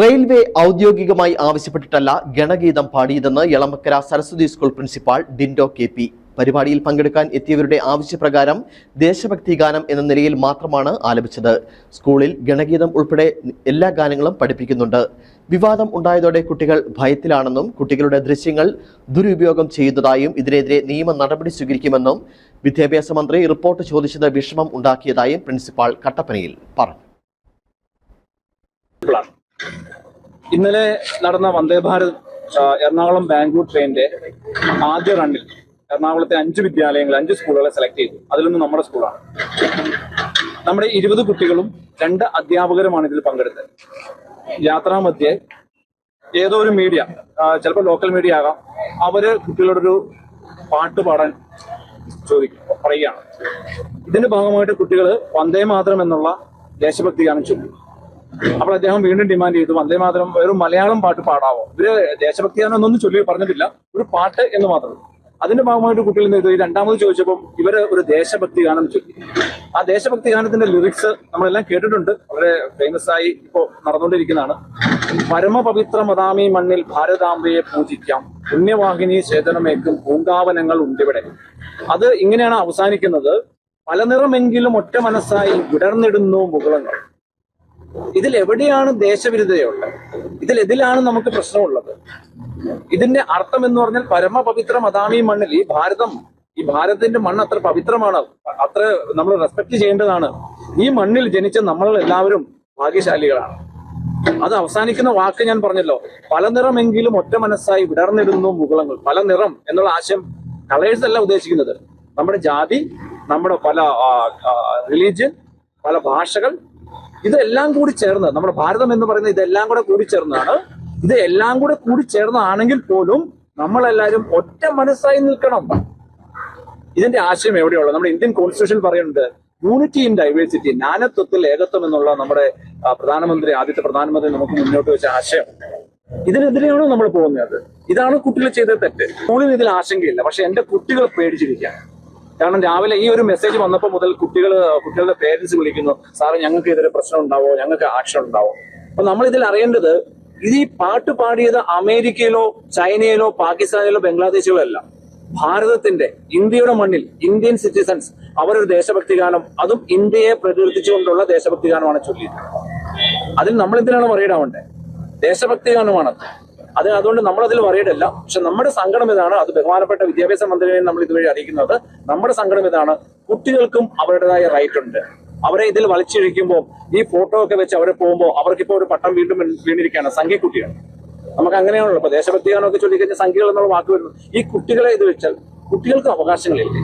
Railway ഔദ്യോഗികമായി ആവശ്യപ്പെട്ടിട്ടല്ല ഗണഗീതം പാടിയതെന്ന് Elamakkara Saraswathi school principal Dindo K P. പരിപാടിയിൽ പങ്കെടുക്കാൻ എത്തിയവരുടെ ആവശ്യപ്രകാരം ദേശഭക്തി ഗാനം എന്ന നിലയിൽ മാത്രമാണ് ആലപിച്ചത്. സ്കൂളിൽ ഗണഗീതം ഉൾപ്പെടെ എല്ലാ ഗാനങ്ങളും പഠിപ്പിക്കുന്നുണ്ട്. വിവാദം ഉണ്ടായതോടെ കുട്ടികൾ ഭയത്തിലാണെന്നും കുട്ടികളുടെ ദൃശ്യങ്ങൾ ദുരുപയോഗം ചെയ്യുന്നതായും ഇതിനെതിരെ നിയമ നടപടി സ്വീകരിക്കുമെന്നും വിദ്യാഭ്യാസ മന്ത്രി റിപ്പോർട്ട് ചോദിച്ചത് വിഷമം ഉണ്ടാക്കിയതായും പ്രിൻസിപ്പാൾ കട്ടപ്പനയിൽ പറഞ്ഞു. ഇന്നലെ നടന്ന വന്ദേ ഭാരത് എറണാകുളം ബാംഗ്ലൂർ ട്രെയിനിന്റെ ആദ്യ റണ്ണിൽ എറണാകുളത്തെ അഞ്ച് വിദ്യാലയങ്ങൾ അഞ്ച് സ്കൂളുകളെ സെലക്ട് ചെയ്തു. അതിലൊന്ന് നമ്മുടെ സ്കൂളാണ്. നമ്മുടെ ഇരുപത് കുട്ടികളും രണ്ട് അധ്യാപകരുമാണ് ഇതിൽ പങ്കെടുത്തത്. യാത്രാമധ്യേ ഏതോ ഒരു മീഡിയ ചിലപ്പോൾ ലോക്കൽ മീഡിയ ആകാം അവർ കുട്ടികളോടൊരു പാട്ട് പാടാൻ ചോദിക്കും പറയുകയാണ്. ഇതിന്റെ ഭാഗമായിട്ട് കുട്ടികൾ വന്ദേ മാതരം എന്നുള്ള ദേശഭക്തി ഗാനം ചൊല്ലി. അപ്പോൾ അദ്ദേഹം വീണ്ടും ഡിമാൻഡ് ചെയ്തു. വന്ദേ മാതരം ഒരു മലയാളം പാട്ട് പാടാവോ? ഇവർ ദേശഭക്തി ഗാനം എന്നൊന്നും ചൊല്ലി പറഞ്ഞിട്ടില്ല. ഒരു പാട്ട് എന്ന് മാത്രം. അതിന്റെ ഭാഗമായിട്ട് കുട്ടികൾ എന്ത് ചെയ്തു? ഈ രണ്ടാമത് ചോദിച്ചപ്പോൾ ഇവർ ഒരു ദേശഭക്തി ഗാനം ചൊല്ലി. ആ ദേശഭക്തി ഗാനത്തിന്റെ ലിറിക്സ് നമ്മളെല്ലാം കേട്ടിട്ടുണ്ട്. വളരെ ഫേമസ് ആയി ഇപ്പോ നടന്നുകൊണ്ടിരിക്കുന്നതാണ്. പരമപവിത്ര മതാമി മണ്ണിൽ ഭാരതാംബയെ പൂജിക്കാം. പുണ്യവാഹിനി ചേതനമേക്കും പൂങ്കാവനങ്ങൾ ഉണ്ടിവിടെ. അത് ഇങ്ങനെയാണ് അവസാനിക്കുന്നത്. പല നിറമെങ്കിലും ഒറ്റ മനസ്സായി വിടർന്നിടുന്നു മുകളങ്ങൾ. ഇതിൽ എവിടെയാണ് ദേശവിരുദ്ധതയുള്ളത്? ഇതിൽ എതിലാണ് നമുക്ക് പ്രശ്നമുള്ളത്. ഇതിന്റെ അർത്ഥം എന്ന് പറഞ്ഞാൽ പരമപവിത്ര മതാമി മണ്ണിൽ ഈ ഭാരതം ഈ ഭാരതത്തിന്റെ മണ്ണ് അത്ര പവിത്രമാണ് അത്ര നമ്മൾ റെസ്പെക്ട് ചെയ്യേണ്ടതാണ്. ഈ മണ്ണിൽ ജനിച്ച നമ്മൾ എല്ലാവരും ഭാഗ്യശാലികളാണ്. അത് അവസാനിക്കുന്ന വാക്ക് ഞാൻ പറഞ്ഞല്ലോ. പല നിറമെങ്കിലും ഒറ്റ മനസ്സായി വിടർന്നിരുന്നു മുകളങ്ങൾ. പല നിറം എന്നുള്ള ആശയം കളേഴ്സ് അല്ല ഉദ്ദേശിക്കുന്നത്. നമ്മുടെ ജാതി നമ്മുടെ പല റിലീജിയൻ പല ഭാഷകൾ ഇതെല്ലാം കൂടി ചേർന്ന് നമ്മുടെ ഭാരതം എന്ന് പറയുന്ന ഇതെല്ലാം കൂടെ കൂടി ചേർന്നതാണ് ഇത് എല്ലാം കൂടെ കൂടി ചേർന്നാണെങ്കിൽ പോലും നമ്മളെല്ലാവരും ഒറ്റ മനസ്സായി നിൽക്കണം. ഇതിന്റെ ആശയം എവിടെയുള്ളത് നമ്മുടെ ഇന്ത്യൻ കോൺസ്റ്റിറ്റ്യൂഷൻ പറയുന്നുണ്ട് യൂണിറ്റി ഇൻ ഡൈവേഴ്സിറ്റി നാനത്വത്തിൽ ഏകത്വം എന്നുള്ള നമ്മുടെ പ്രധാനമന്ത്രി ആദ്യത്തെ പ്രധാനമന്ത്രി നമുക്ക് മുന്നോട്ട് വെച്ച ആശയം. ഇതിനെതിരെയാണോ നമ്മൾ പോകുന്നത്? ഇതാണ് കുട്ടികൾ ചെയ്ത തെറ്റ്. സ്കൂളിൽ ഇതിൽ ആശങ്കയില്ല. പക്ഷെ എന്റെ കുട്ടികൾ പേടിച്ചിരിക്കുകയാണ്. കാരണം രാവിലെ ഈ ഒരു മെസ്സേജ് വന്നപ്പോൾ മുതൽ കുട്ടികൾ കുട്ടികളുടെ പേരൻസ് വിളിക്കുന്നു സാറേ ഞങ്ങൾക്ക് ഇതൊരു പ്രശ്നം ഉണ്ടാവോ? ഞങ്ങൾക്ക് ആക്ഷൻ ഉണ്ടാവോ? അപ്പൊ നമ്മൾ ഇതിൽ അറിയേണ്ടത് ഇത് ഈ പാട്ട് പാടിയത് അമേരിക്കയിലോ ചൈനയിലോ പാകിസ്ഥാനിലോ ബംഗ്ലാദേശിലോ അല്ല. ഭാരതത്തിന്റെ ഇന്ത്യയുടെ മണ്ണിൽ ഇന്ത്യൻ സിറ്റിസൺസ് അവരൊരു ദേശഭക്തി ഗാനം അതും ഇന്ത്യയെ പ്രകീർത്തിച്ചുകൊണ്ടുള്ള ദേശഭക്തി ഗാനമാണ് ചൊല്ലിയത് അതിൽ നമ്മൾ എന്തിനാണ് പറയിടാവേണ്ടത് ദേശഭക്തി ഗാനമാണ് അത് അതുകൊണ്ട് നമ്മൾ അതിൽ പറയേണ്ടല്ല പക്ഷെ നമ്മുടെ സങ്കടം ഇതാണ്. അത് ബഹുമാനപ്പെട്ട വിദ്യാഭ്യാസ മന്ത്രിയെ നമ്മൾ ഇതുവഴി അറിയിക്കുന്നത്. നമ്മുടെ സങ്കടം ഇതാണ്. കുട്ടികൾക്കും അവരുടേതായ റൈറ്റ് ഉണ്ട്. അവരെ ഇതിൽ വലിച്ചിഴിക്കുമ്പോൾ ഈ ഫോട്ടോ ഒക്കെ വെച്ച് അവരെ പോകുമ്പോൾ അവർക്കിപ്പോൾ ഒരു പട്ടം വീണ്ടും വീണിരിക്കുകയാണ്. സംഖ്യക്കുട്ടിയാണ് നമുക്ക് അങ്ങനെയാണല്ലോ. ഇപ്പൊ ദേശഭക്തി ഗാനമൊക്കെ ചൊല്ലിക്കഴിഞ്ഞാൽ സംഖ്യകൾ എന്നുള്ള വാക്ക് വരുന്നു. ഈ കുട്ടികളെ ഇത് വെച്ചാൽ കുട്ടികൾക്ക് അവകാശങ്ങളില്ലേ?